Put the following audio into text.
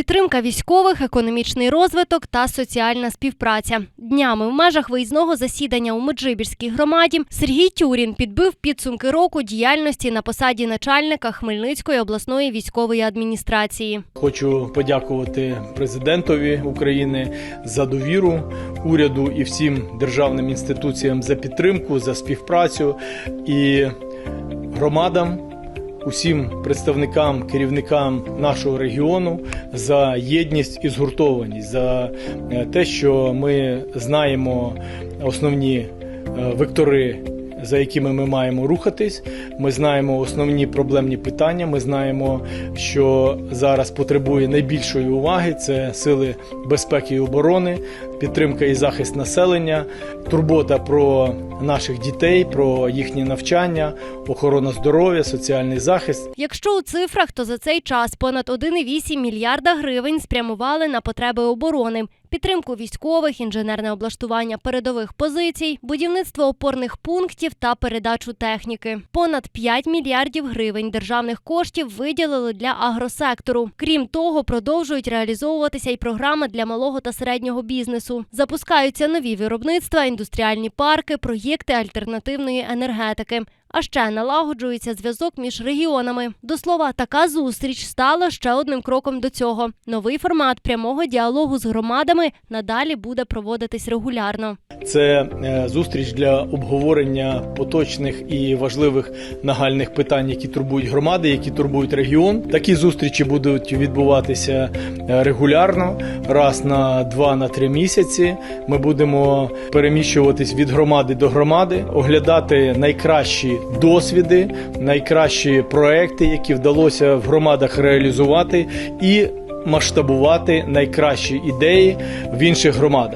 Підтримка військових, економічний розвиток та соціальна співпраця. Днями в межах виїзного засідання у Меджибірській громаді Сергій Тюрін підбив підсумки року діяльності на посаді начальника Хмельницької обласної військової адміністрації. Хочу подякувати президентові України за довіру уряду і всім державним інституціям за підтримку, за співпрацю і громадам, усім представникам, керівникам нашого регіону за єдність і згуртованість, за е, те, що ми знаємо основні е, вектори. За якими ми маємо рухатись, ми знаємо основні проблемні питання. Ми знаємо, що зараз потребує найбільшої уваги: це сили безпеки і оборони, підтримка і захист населення, турбота про наших дітей, про їхнє навчання, охорона здоров'я, соціальний захист. Якщо у цифрах, то за цей час понад 1,8 мільярда гривень спрямували на потреби оборони. Підтримку військових, інженерне облаштування передових позицій, будівництво опорних пунктів та передачу техніки. Понад 5 мільярдів гривень державних коштів виділили для агросектору. Крім того, продовжують реалізовуватися й програми для малого та середнього бізнесу. Запускаються нові виробництва, індустріальні парки, проєкти альтернативної енергетики. А ще налагоджується зв'язок між регіонами. До слова, така зустріч стала ще одним кроком до цього. Новий формат прямого діалогу з громадами надалі буде проводитись регулярно. Це е, зустріч для обговорення поточних і важливих нагальних питань, які турбують громади, які турбують регіон. Такі зустрічі будуть відбуватися е, регулярно, раз на два на три місяці. Ми будемо переміщуватись від громади до громади, оглядати найкращі досвіди, найкращі проекти, які вдалося в громадах реалізувати, і масштабувати найкращі ідеї в інших громадах.